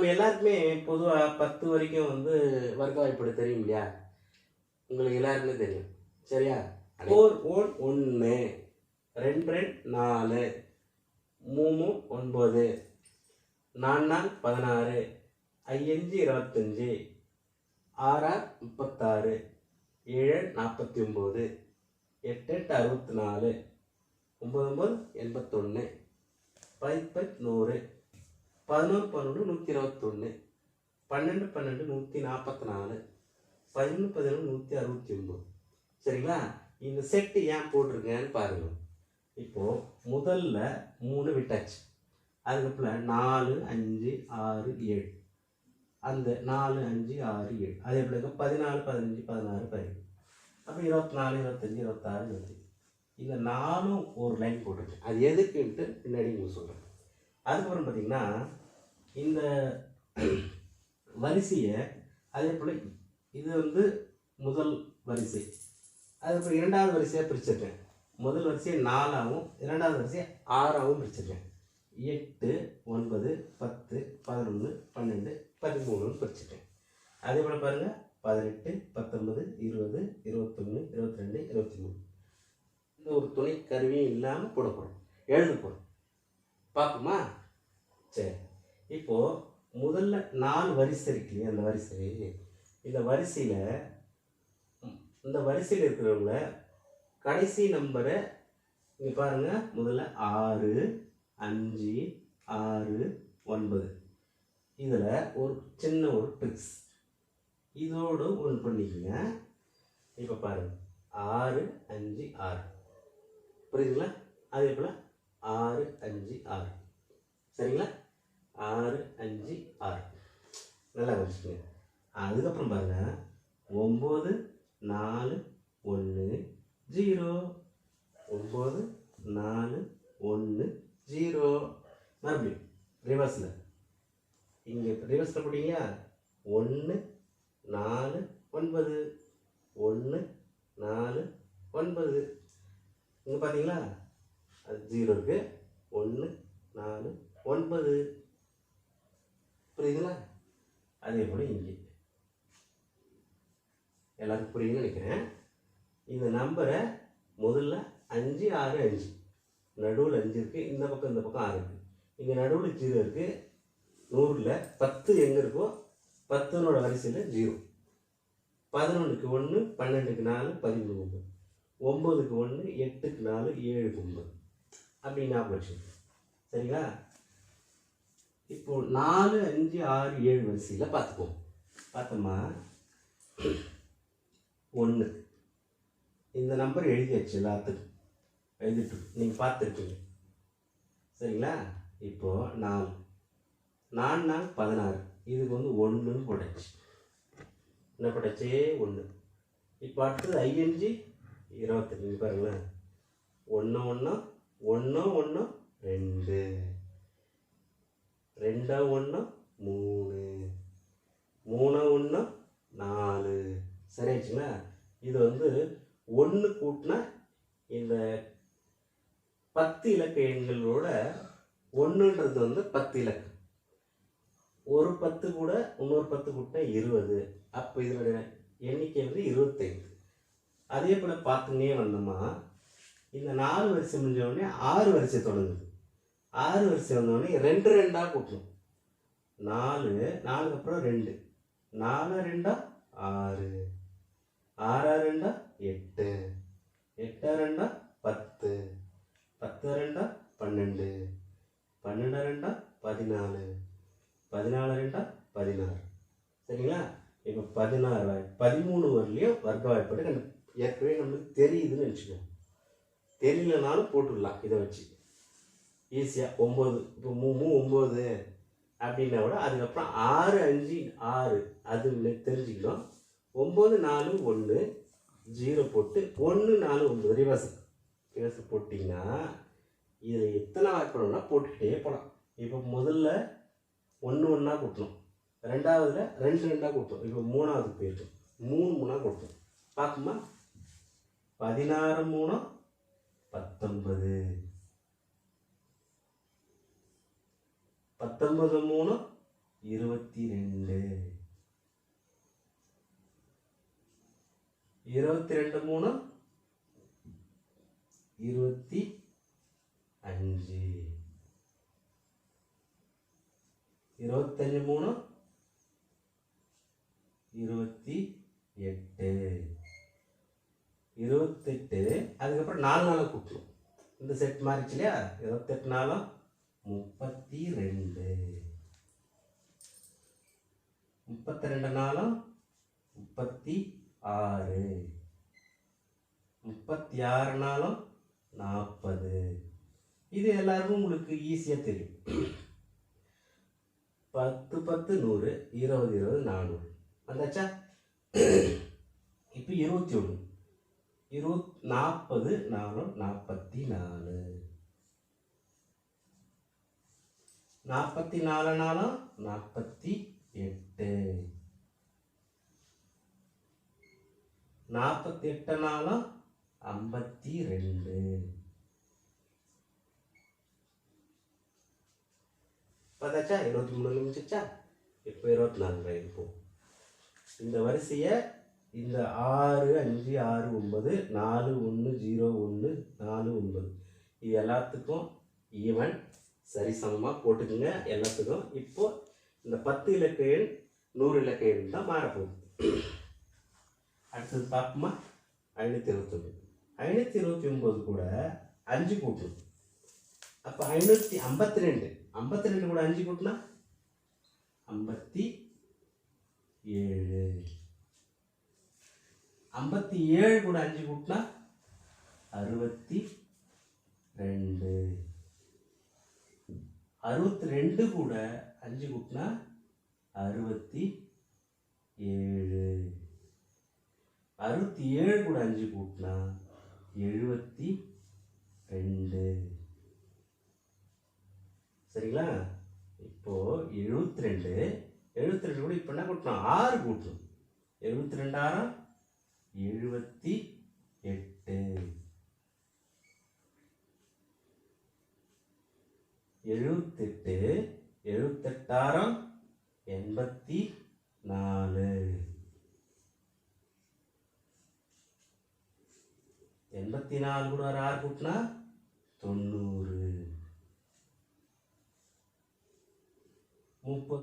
நம்ம எல்லாருக்குமே பொதுவாக பத்து வரைக்கும் வந்து வர்க்க வாய்ப்பாடு தெரியும் இல்லையா? உங்களுக்கு எல்லாருக்குமே தெரியும். சரியா? ஓர் ஓன் ஒன்று ரெண்டு ரெண்டு நாலு மூணு ஒன்பது நாலு நாள் பதினாறு ஐயஞ்சு இருபத்தஞ்சி ஆறாறு முப்பத்தாறு ஏழு நாற்பத்தி ஒம்பது எட்டு எட்டு அறுபத்தி நாலு ஒம்பது ஒம்பது எண்பத்தொன்று பதிப்பத் நூறு பதினொன்று பன்னெண்டு நூற்றி இருபத்தொன்று பன்னெண்டு பன்னெண்டு நூற்றி நாற்பத்தி நாலு பதினொன்று பதினொன்று நூற்றி அறுபத்தி ஒம்பது சரிங்களா? இந்த செட்டு ஏன் போட்டிருக்கேன்னு பாருங்கள் இப்போது முதல்ல மூணு விட்டாச்சு. அதுக்கப்புறம் நாலு அஞ்சு ஆறு ஏழு. அந்த நாலு அஞ்சு ஆறு ஏழு. அதே போல பதினாலு பதினஞ்சு பதினாறு பதினேழு. அப்போ இருபத்தி நாலு இருபத்தஞ்சி இருபத்தாறு இருபத்தி இந்த நாலும் ஒரு லைன் போட்டிருக்கேன். அது எதுக்குன்ட்டு பின்னாடி உங்களுக்கு சொல்கிறேன் அதுக்கப்புறம் பார்த்தீங்கன்னா இந்த வரிசையை அதே போல் இது வந்து முதல் வரிசை. அதுக்கப்புறம் இரண்டாவது வரிசையாக பிரிச்சிருக்கேன் முதல் வரிசையை நாலாகவும் இரண்டாவது வரிசையை ஆறாகவும் பிரிச்சிருக்கேன் எட்டு ஒன்பது பத்து பதினொன்று பன்னெண்டு பதிமூணுன்னு பிரிச்சிருக்கேன் அதே போல் பாருங்கள் பதினெட்டு பத்தொன்பது இருபது இருபத்தொன்று இருபத்தி ரெண்டு இருபத்தி மூணு இந்த ஒரு துணை கருவியும் இல்லாமல் போட போகிறோம் எழுத போகிறோம் பார்ப்போமா? சரி. இப்போது முதல்ல நாலு வரிசை இருக்கு இல்லையா அந்த வரிசை? இந்த வரிசையில் இந்த வரிசையில் இருக்கிறவங்கள கடைசி நம்பரை இங்கே பாருங்கள் முதல்ல ஆறு அஞ்சு ஆறு ஒன்பது. இதில் ஒரு சின்ன ஒரு ட்ரிக்ஸ் இதோடு ஒன்று பண்ணிக்கங்க. இப்போ பாருங்கள் ஆறு அஞ்சு ஆறு. புரியுதுங்களா? அதே போல் ஆறு அஞ்சு ஆறு. சரிங்களா? ஆறு அஞ்சு ஆறு. நல்லா வச்சுக்கோங்க அதுக்கப்புறம் பாருங்க. ஒம்பது நாலு ஒன்று ஜீரோ. ஒம்பது நாலு ஒன்று ஜீரோ. மறுபடியும் ரிவர்ஸில் இங்கே ரிவர்ஸில் போட்டீங்க ஒன்று நாலு ஒன்பது. ஒன்று நாலு ஒன்பது. இங்கே பார்த்தீங்களா அது ஜீரோ இருக்குது ஒன்று நாலு ஒன்பது. புரியுதுங்களா? அதே போல் இங்கே. எல்லாருக்கும் புரியுதுன்னு நினைக்கிறேன். இந்த நம்பரை முதல்ல அஞ்சு ஆறு அஞ்சு. நடுவில் அஞ்சு இருக்குது இந்த பக்கம் இந்த பக்கம் ஆறு இருக்குது இங்கே நடுவில் ஜீரோ இருக்குது நூறில் பத்து எங்கே இருக்கோ பத்தனோட வரிசையில் ஜீரோ. பதினொன்றுக்கு ஒன்று பன்னெண்டுக்கு நாலு பதிமூணு. ஒம்பது ஒம்பதுக்கு ஒன்று எட்டுக்கு நாலு ஏழுக்கு ஒம்பது. அப்படி ஞாபகம் வச்சுக்கோங்க. சரிங்களா? இப்போ நாலு அஞ்சு ஆறு ஏழு வரிசையில் பார்த்துப்போம் பார்த்தோமா? ஒன்று இந்த நம்பர் எழுதியாச்சு எல்லாத்துக்கும். எழுதிட்டு நீங்கள் பார்த்துருக்கீங்க. சரிங்களா? இப்போது நாலு. நாலு நாள் பதினாறு. இதுக்கு வந்து ஒன்றுன்னு போட்டாச்சு. என்ன போட்டாச்சு? ஒன்று இப்போ அடுத்தது ஐயஞ்சு இருபத்தஞ்சு. பாருங்களேன். ஒன்று ஒன்று ஒன்று ஒன்று ரெண்டு. ரெண்டா ஒன்றா மூணு. மூணா ஒன்றா நாலு. சரியாச்சுங்களா? இது வந்து ஒன்று கூட்டினா இந்த பத்து இலக்க எண்களோட ஒன்றுன்றது வந்து பத்து இலக்கம் ஒரு பத்து கூட இன்னொரு பத்து கூட்டினா இருபது. அப்போ இதனுடைய எண்ணிக்கை வந்து இருபத்தைந்து. அதே போல் பார்த்துன்னே வந்தோமா இந்த நாலு வரிசை முடிஞ்ச உடனே ஆறு வரிசை தொடங்குது. ஆறு வரிசை வந்த ரெண்டு ரெண்டாக கூட்டணும் நாலு நாலுக்கு அப்புறம் ரெண்டு. நாலு ரெண்டா? ஆறு. ஆறா ரெண்டா? எட்டு. எட்டா ரெண்டா? பத்து. பத்து ரெண்டா? பன்னெண்டு. பன்னெண்டா ரெண்டா? பதினாலு. பதினாலு ரெண்டா? பதினாறு. சரிங்களா? இப்போ பதினாறு வாய் பதிமூணு வரலையும் வர்க்க வாய்ப்பாடு கண்டு ஏற்கனவே நம்மளுக்கு தெரியுதுன்னு நினச்சிக்கோங்க. தெரியலனாலும் போட்டுடலாம் இதை வச்சு. ஈஸியாக ஒம்பது இப்போ மூ மூ ஒம்பது அப்படின்னா கூட அதுக்கப்புறம் ஆறு அஞ்சு ஆறு அது தெரிஞ்சுக்கணும். ஒம்பது நாலு ஒன்று ஜீரோ போட்டு ஒன்று நாலு ஒம்பது. ரிவர்ஸ் ரிவர்ஸ் போட்டிங்கன்னா இதில் எத்தனை வாய்ப்புனா போட்டுக்கிட்டே போகலாம். இப்போ முதல்ல ஒன்று ஒன்றா கூட்டணும். ரெண்டாவதுல ரெண்டு ரெண்டாக கூட்டணும். இப்போ மூணாவது போயிட்டோம் மூணு மூணாக கூட்டணும். பார்க்குமா பதினாறு மூணு பத்தொன்பது. பத்தொன்பது மூணு இருபத்தி ரெண்டு. இருபத்தி ரெண்டு மூணு இருபத்தி அஞ்சு. இருபத்தஞ்சு மூணு இருபத்தி எட்டு. இருபத்தெட்டு அதுக்கப்புறம் நாலு நாளை கூட்டணும் இந்த செட் மாறிச்சு இல்லையா? இருபத்தெட்டு நாளும் முப்பத்தி ரெண்டு முப்பத்தி ரெண்டு நாளும் முப்பத்தி ஆறு முப்பத்தி ஆறு நாளும் நாற்பது இது எல்லாருக்கும் உங்களுக்கு ஈஸியாக தெரியும். பத்து பத்து நூறு இருபது இருபது நானூறு. வந்தாச்சா? இப்போ இருபத்தி ஒன்று. இருபத் நாற்பது நாலும் நாற்பத்தி நாலு நாற்பத்தி நாலு நாளும் நாற்பத்தி எட்டு. நாற்பத்தி எட்டு நாளும் ஐம்பத்தி ரெண்டு. பார்த்தாச்சா இருபத்தி மூணு நிமிஷச்சா இப்போ இருபத்தி நாலு ரூபாய் இந்த வரிசையை இந்த ஆறு அஞ்சு ஆறு ஒன்பது நாலு ஒன்று ஜீரோ ஒன்று நாலு ஒன்பது. இது எல்லாத்துக்கும் ஈவன் சரிசமமாக போட்டுக்குங்க எல்லாத்துக்கும். இப்போ இந்த பத்து இலக்க எண் நூறு இலக்க எண் தான் மாறப்போகுது. அடுத்தது பார்ப்போமா? ஐநூற்றி இருபத்தொன்று ஐநூற்றி இருபத்தி ஒம்பது கூட அஞ்சு கூட்டணும் அப்போ ஐநூற்றி ஐம்பத்தி ரெண்டு. ஐம்பத்தி ரெண்டு கூட அஞ்சு கூட்டினா? ஐம்பத்தி ஏழு. ஐம்பத்தி ஏழு கூட அஞ்சு கூட்டினா? அறுபத்தி ரெண்டு. அறுபத்தி ரெண்டு கூட அஞ்சு கூட்டினா அறுபத்தி ஏழு. அறுபத்தி ஏழு கூட அஞ்சு கூட்டினா எழுபத்தி ரெண்டு. சரிங்களா? இப்போ எழுபத்தி ரெண்டு. எழுபத்தி ரெண்டு கூட இப்போ என்ன கூட்டணும்? ஆறு கூட்டணும். எழுபத்தி ரெண்டாயிரம் எழுபத்தி எட்டு. எழுபத்தெட்டு எழுபத்தெட்டாயிரம் எண்பத்தி நாலு. எண்பத்தி நாலு கூட ஒரு ஆறு கூட்டினா? தொண்ணூறு. முப்பது